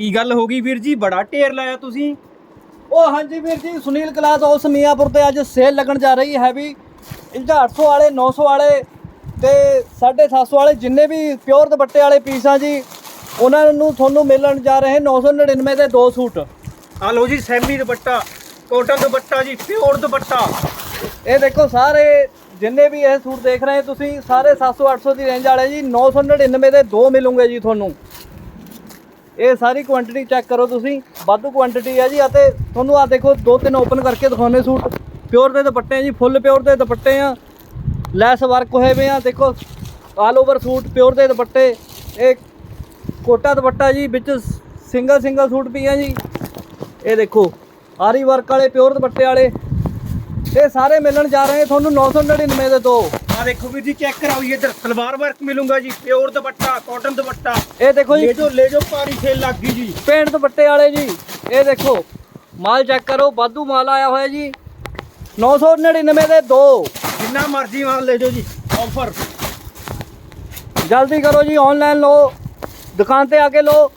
ਕੀ ਗੱਲ ਹੋ ਗਈ ਵੀਰ ਜੀ? ਬੜਾ ਢੇਰ ਲਾਇਆ ਤੁਸੀਂ। ਉਹ ਹਾਂਜੀ ਵੀਰ ਜੀ ਸੁਨੀਲ ਕਲਾਸ ਹਾਊਸ ਮੀਆਂਪੁਰ ਤੇ ਅੱਜ ਸੇਲ ਲੱਗਣ ਜਾ ਰਹੀ ਹੈ ਵੀ। ਇਹਦਾ 800 ਵਾਲੇ 900 ਵਾਲੇ ਤੇ 750 ਵਾਲੇ ਜਿੰਨੇ ਵੀ ਪਿਓਰ ਦੁਪੱਟੇ ਵਾਲੇ ਪੀਸ ਆ ਜੀ ਉਹਨਾਂ ਨੂੰ ਤੁਹਾਨੂੰ ਮਿਲਣ ਜਾ ਰਹੇ 999 ਦੇ ਦੋ ਸੂਟ। ਆ ਲਓ ਜੀ ਸੈਮੀ ਦੁਪੱਟਾ ਕੋਟਨ ਦੁਪੱਟਾ ਜੀ ਪਿਓਰ ਦੁਪੱਟਾ। ਇਹ ਦੇਖੋ ਸਾਰੇ ਜਿੰਨੇ ਵੀ ਇਹ ਸੂਟ ਦੇਖ ਰਹੇ ਤੁਸੀਂ ਸਾਰੇ 700 800 ਦੀ ਰੇਂਜ ਵਾਲੇ ਜੀ 999 ਦੇ ਦੋ ਮਿਲੂਗੇ ਜੀ ਤੁਹਾਨੂੰ। ਇਹ ਸਾਰੀ ਕੁਆਂਟੀਟੀ ਚੈੱਕ ਕਰੋ ਤੁਸੀਂ, ਵਾਧੂ ਕੁਆਂਟੀਟੀ ਹੈ ਜੀ ਅਤੇ ਤੁਹਾਨੂੰ ਆ ਦੇਖੋ, ਦੋ ਤਿੰਨ ਓਪਨ ਕਰਕੇ ਦਿਖਾਉਣੇ ਸੂਟ। ਪਿਓਰ ਦੇ ਦੁਪੱਟੇ ਆ ਜੀ ਫੁੱਲ ਪਿਓਰ ਦੇ ਦੁਪੱਟੇ ਆ। ਲੈਸ ਵਰਕ ਹੋਏ ਵੇ ਆ, ਦੇਖੋ ਆਲ ਓਵਰ ਸੂਟ ਪਿਓਰ ਦੇ ਦੁਪੱਟੇ। ਇਹ ਕੋਟਾ ਦੁਪੱਟਾ ਜੀ, ਵਿੱਚ ਸਿੰਗਲ ਸਿੰਗਲ ਸੂਟ ਵੀ ਆ ਜੀ। ਇਹ ਦੇਖੋ, ਆਰੀ ਵਰਕ ਵਾਲੇ ਪਿਓਰ ਦੁਪੱਟੇ ਵਾਲੇ। ਇਹ ਸਾਰੇ ਮਿਲਣ ਜਾ ਰਹੇ ਤੁਹਾਨੂੰ 999 ਦੇ ਦੋ। ਆ ਦੇਖੋ ਵੀਰ ਜੀ ਚੈੱਕ ਕਰਾਓ ਜੀ ਇੱਧਰ। ਸਲਵਾਰ ਵਰਕ ਮਿਲੂਗਾ ਜੀ ਪਿਓਰ ਦੁਪੱਟਾ ਕਾਟਨ ਦੁਪੱਟਾ। ਇਹ ਦੇਖੋ ਲੈ ਜੀ। ਜੋ ਲੈ ਜੋ ਪਾਰੀ ਸੇਲ ਲੱਗ ਗਈ ਜੀ। ਪੇਂਟ ਦੁਪੱਟੇ ਵਾਲੇ ਜੀ ਇਹ ਦੇਖੋ ਮਾਲ ਚੈੱਕ ਕਰੋ ਵਾਧੂ ਮਾਲ ਆਇਆ ਹੋਇਆ ਜੀ। 999 ਦੇ ਦੋ। ਜਿੰਨਾ ਮਰਜ਼ੀ ਮਾਲ ਲੈ ਜਾਓ ਜੀ ਆਫਰ ਜਲਦੀ ਕਰੋ ਜੀ ਆਨਲਾਈਨ ਲਓ। ਦੁਕਾਨ ਤੇ ਆ ਕੇ ਲਓ।